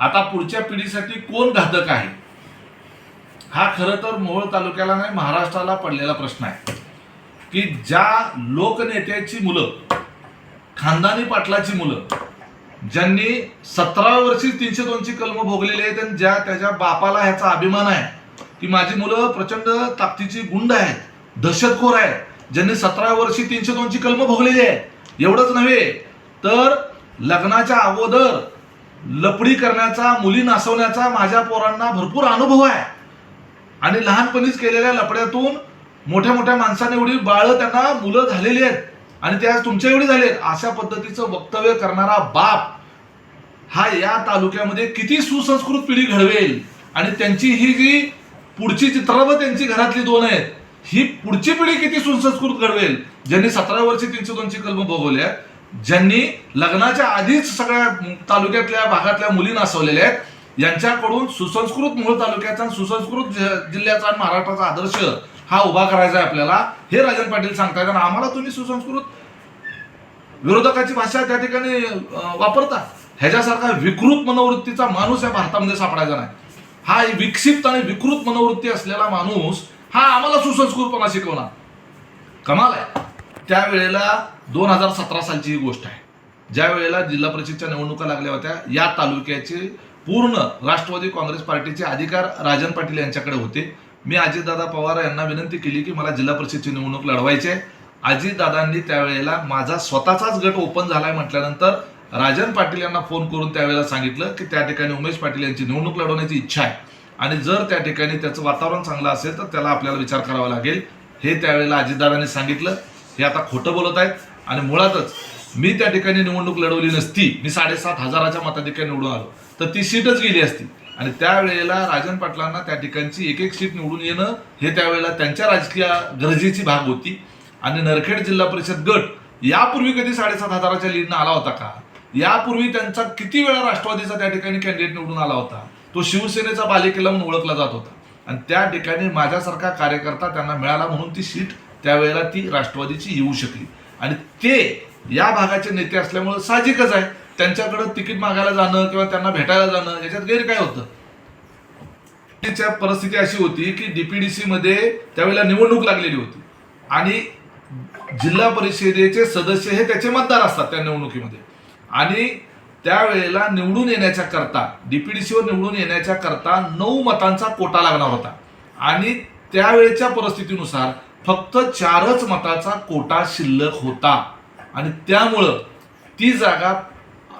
आता पुढच्या पिढीसाठी कोण घातक आहे? हा खरं तर मोहोळ तालुक्याला नाही महाराष्ट्राला पडलेला प्रश्न आहे. की ज्या लोकनेत्याची मुलं खानदानी पाटलाची मुलं ज्यांनी सतरा वर्षी तीनशे दोनची कलम भोगलेली आहेत आणि ज्या त्याच्या बापाला ह्याचा अभिमान आहे की माझी मुलं प्रचंड ताकदीची गुंड आहेत दहशतखोर आहेत ज्यांनी सतरा वर्षी तीनशे दोनची कलम भोगलेली आहे एवढंच नव्हे तर लग्नाच्या अगोदर लपडी करण्याचा मुली नासवण्याचा माझ्या पोरांना भरपूर अनुभव आहे. आणि लहानपणीच केलेल्या लपड्यातून मोठ्या मोठ्या माणसाने एवढी बाळं त्यांना मुलं झालेली आहेत. आणि त्या तुमच्या एवढी झाली आहेत. अशा पद्धतीचं वक्तव्य करणारा बाप हा या तालुक्यामध्ये किती सुसंस्कृत पिढी घडवेल? आणि त्यांची ही जी पुढची चित्रपट त्यांची घरातली दोन आहेत ही पुढची पिढी किती सुसंस्कृत घडवेल? ज्यांनी सतरा वर्षी तीनशे दोनशे कलम भोगवल्या ज्यांनी लग्नाच्या आधीच सगळ्या तालुक्यातल्या भागातल्या मुली नासवलेल्या आहेत यांच्याकडून सुसंस्कृत मूळ तालुक्याचा सुसंस्कृत जिल्ह्याचा आणि महाराष्ट्राचा आदर्श हा उभा करायचा आहे आपल्याला. हे राजन पाटील सांगतायत आणि आम्हाला तुम्ही सुसंस्कृत विरोधकाची भाषा त्या ठिकाणी वापरता. ह्याच्यासारखा विकृत मनोवृत्तीचा माणूस या भारतामध्ये सापडायचा नाही. हा विक्षिप्त आणि विकृत मनोवृत्ती असलेला माणूस हा आम्हाला सुसंस्कृतपणा शिकवणार. कमाल आहे. त्यावेळेला दोन हजार सतरा सालची ही गोष्ट आहे. ज्या वेळेला जिल्हा परिषदच्या निवडणुका लागल्या होत्या या तालुक्याचे पूर्ण राष्ट्रवादी काँग्रेस पार्टीचे अधिकार राजन पाटील यांच्याकडे होते. मी अजितदादा पवार यांना विनंती केली की मला जिल्हा परिषदची निवडणूक लढवायची आहे. अजितदादांनी त्यावेळेला माझा स्वतःचाच गट ओपन झालाय म्हटल्यानंतर राजन पाटील यांना फोन करून त्यावेळेला सांगितलं की त्या ठिकाणी उमेश पाटील यांची निवडणूक लढवण्याची इच्छा आहे. आणि जर त्या ठिकाणी त्याचं वातावरण चांगलं असेल तर त्याला आपल्याला विचार करावा लागेल. हे त्यावेळेला अजितदादांनी सांगितलं. हे आता खोटं बोलत आहेत. आणि मुळातच मी त्या ठिकाणी निवडणूक लढवली नसती. मी साडेसात हजाराच्या मताधिक्याने निवडून आलो. तर ती सीटच गेली असती. आणि त्यावेळेला राजन पाटलांना त्या ठिकाणची एक एक सीट निवडून येणं हे त्यावेळेला त्यांच्या राजकीय गरजेची भाग होती. आणि नरखेड जिल्हा परिषद गट यापूर्वी कधी साडेसात हजाराच्या लीडनं आला होता का? यापूर्वी त्यांचा किती वेळा राष्ट्रवादीचा त्या ठिकाणी कॅन्डिडेट निवडून आला होता? तो शिवसेनेचा बालेकिल्ला म्हणून ओळखला जात होता. आणि त्या ठिकाणी माझ्यासारखा कार्यकर्ता त्यांना मिळाला म्हणून ती सीट त्यावेळेला ती राष्ट्रवादीची येऊ शकली. आणि ते या भागाचे नेते असल्यामुळे साहजिकच आहे. त्यांच्याकडं तिकीट मागायला जाणं किंवा त्यांना भेटायला जाणं याच्यात गैर काय होतं. च्या परिस्थिती अशी होती की डीपीडीसी मध्ये त्यावेळेला निवडणूक लागलेली होती. आणि जिल्हा परिषदेचे सदस्य हे त्याचे मतदार असतात त्या निवडणुकीमध्ये. आणि त्यावेळेला निवडून येण्याच्या करता डीपीडीसीवर निवडून येण्याच्या करता नऊ मतांचा कोटा लागणार होता. आणि त्यावेळेच्या परिस्थितीनुसार फक्त चारच मताचा कोटा शिल्लक होता. आणि त्यामुळं ती जागा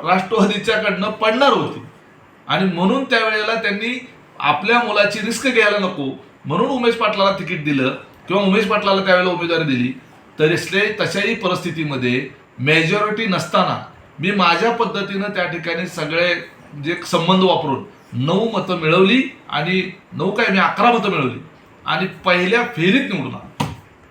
राष्ट्रवादीच्याकडनं पडणार होती. आणि म्हणून त्यावेळेला त्यांनी आपल्या मुलाची रिस्क घ्यायला नको म्हणून उमेश पाटलाला तिकीट दिलं किंवा उमेश पाटलाला त्यावेळेला उमेदवारी दिली. तर इसले तशाही परिस्थितीमध्ये मेजॉरिटी नसताना मी माझ्या पद्धतीनं त्या ठिकाणी सगळे जे संबंध वापरून नऊ मतं मिळवली आणि नऊ काय मी अकरा मतं मिळवली. आणि पहिल्या फेरीत निवडून आलो.